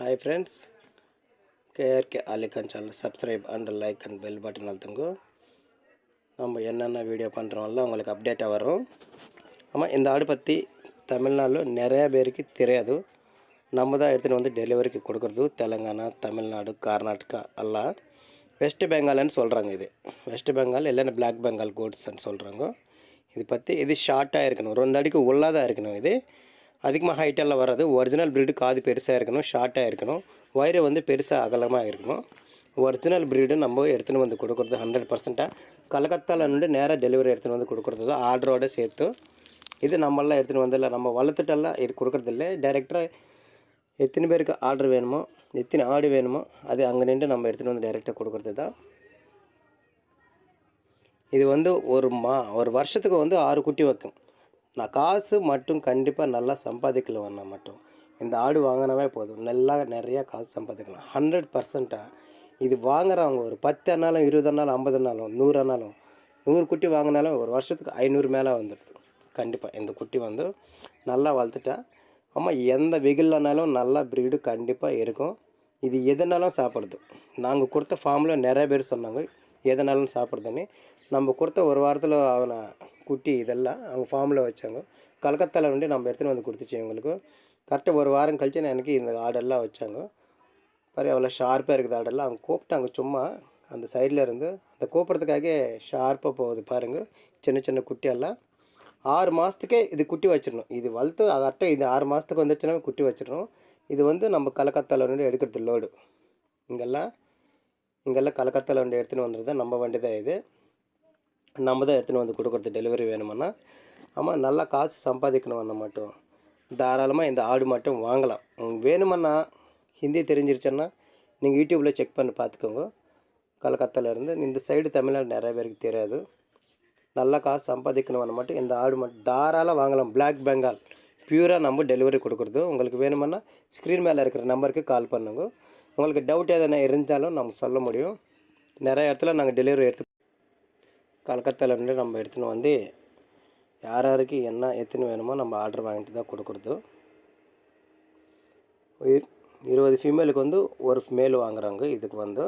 Hi friends KRK Alikhan channel subscribe and like and bell button அழுத்துங்க. நம்ம என்னென்ன video பண்ணுறோம்ல உங்களுக்கு அப்டேட்டாக வரும். ஆமாம் இந்த ஆடு பற்றி தமிழ்நாட்டில் நிறையா பேருக்கு தெரியாது. நம்ம தான் எடுத்துகிட்டு வந்து டெலிவரிக்கு கொடுக்குறது தெலுங்கானா தமிழ்நாடு கர்நாடகா எல்லாம். வெஸ்ட் பெங்கால்னு சொல்கிறாங்க இது. வெஸ்ட் பெங்கால் இல்லைன்னா பிளாக் பெங்கால் கோட்ஸ்ன்னு சொல்கிறாங்க இது பற்றி இது ஷார்ட்டாக இருக்கணும். ரெண்டு அடிக்கு உள்ளாதான் இருக்கணும் இது. அதிகமாக ஹைட்டெல்லாம் வராது ஒரிஜினல் ப்ரீடு காது பெருசாக இருக்கணும் ஷார்ட்டாக இருக்கணும் வயிறு வந்து பெருசாக அகலமாக இருக்கணும். ஒரிஜினல் ப்ரீடு நம்ம எடுத்துன்னு வந்து கொடுக்குறது ஹண்ட்ரட் பர்சண்ட்டாக கலக்கத்தாவில் இருந்து நேராக டெலிவரி எடுத்துன்னு வந்து கொடுக்குறது தான் ஆர்டரோடு சேர்த்து இது நம்மளாம் எடுத்துன்னு வந்துடல நம்ம வளர்த்துட்டெல்லாம் இது கொடுக்குறது இல்லை எத்தனை பேருக்கு ஆர்டர் வேணுமோ எத்தனை ஆடு வேணுமோ அது அங்கே நின்று நம்ம எடுத்துகிட்டு வந்து டேரெக்டாக கொடுக்குறது தான். இது வந்து ஒரு மா ஒரு வருஷத்துக்கு வந்து ஆறு குட்டி வைக்கும். நான் காசு மட்டும் கண்டிப்பாக நல்லா சம்பாதிக்கலாம் வேணா மட்டும் இந்த ஆடு வாங்கினாவே போதும். நல்லா நிறையா காசு சம்பாதிக்கலாம். ஹண்ட்ரட் பர்சண்ட்டாக இது வாங்குறவங்க ஒரு பத்து அண்ணாலும் இருபது அண்ணாலும் ஐம்பது அண்ணாலும் நூறு அண்ணாலும் நூறு குட்டி வாங்கினாலும் ஒரு வருஷத்துக்கு ஐநூறு மேலே வந்துடுது கண்டிப்பாக இந்த குட்டி வந்து நல்லா வளர்த்துட்டா ஆமாம் எந்த வெயில்லனாலும் நல்லா ப்ரீடு கண்டிப்பாக இருக்கும். இது எதுனாலும் சாப்பிட்றது நாங்கள் கொடுத்த ஃபார்மில் நிறைய பேர் சொன்னாங்க எதனாலும் சாப்பிட்றதுன்னு நம்ம கொடுத்த ஒரு வாரத்தில் அவனை குட்டி இதெல்லாம் அவங்க ஃபார்மில் வச்சாங்க. கலக்கத்தாவில் வந்து நம்ம எடுத்துன்னு வந்து கொடுத்துச்சு எங்களுக்கு கரெக்டாக ஒரு வாரம் கழிச்சு நான் எனக்கு இந்த ஆடெல்லாம் வச்சாங்க. பாரு அவ்வளோ ஷார்ப்பாக இருக்குது ஆடெல்லாம் அவங்க கூப்பிட்டாங்க சும்மா. அந்த சைடில் இருந்து அந்த கூப்பிட்றதுக்காக ஷார்ப்பாக போகுது பாருங்கள் சின்ன சின்ன குட்டியெல்லாம். ஆறு மாதத்துக்கே இது குட்டி வச்சிடணும். இது வளர்த்து கரெக்டாக இது ஆறு மாதத்துக்கு வந்துச்சுன்னா குட்டி வச்சிடணும். இது வந்து நம்ம கலக்கத்தாவில் வந்து எடுக்கிறது லோடு இங்கெல்லாம் இங்கெல்லாம் கலக்கத்தாவில் வந்து எடுத்துன்னு வந்துடுது நம்ம வண்டி தான் இது. நம்ம தான் எடுத்துன்னு வந்து கொடுக்குறது டெலிவரி வேணுமான்னா ஆமாம் நல்லா காசு சம்பாதிக்கணும் மட்டும். தாராளமாக இந்த ஆடு மட்டும் வாங்கலாம். வேணுமன்னா ஹிந்தி தெரிஞ்சிருச்சுன்னா நீங்கள் யூடியூப்பில் செக் பண்ணி பார்த்துக்கோங்க. கலக்கத்தால இருந்து இந்த சைடு தமிழ்நாடு நிறைய பேருக்கு தெரியாது. நல்லா காசு சம்பாதிக்கணும்னு மட்டும் இந்த ஆடு மட்டும் தாராளம் வாங்கலாம். பிளாக் பெங்கால் பியூராக நம்ம டெலிவரி கொடுக்குறது. உங்களுக்கு வேணுமன்னா ஸ்க்ரீன் மேலே இருக்கிற நம்பருக்கு கால் பண்ணுங்க. உங்களுக்கு டவுட் எதனா இருந்தாலும் நம்ம சொல்ல முடியும். நிறைய இடத்துல நாங்கள் டெலிவரி எடுத்து கல்கத்தாலேருந்து நம்ம எடுத்துன்னு வந்து யார் யாருக்கு என்ன எத்தனை வேணுமோ நம்ம ஆர்டர் வாங்கிட்டு தான் கொடுக்குறது. இருபது ஃபீமேலுக்கு வந்து ஒரு மேல் வாங்குறாங்க. இதுக்கு வந்து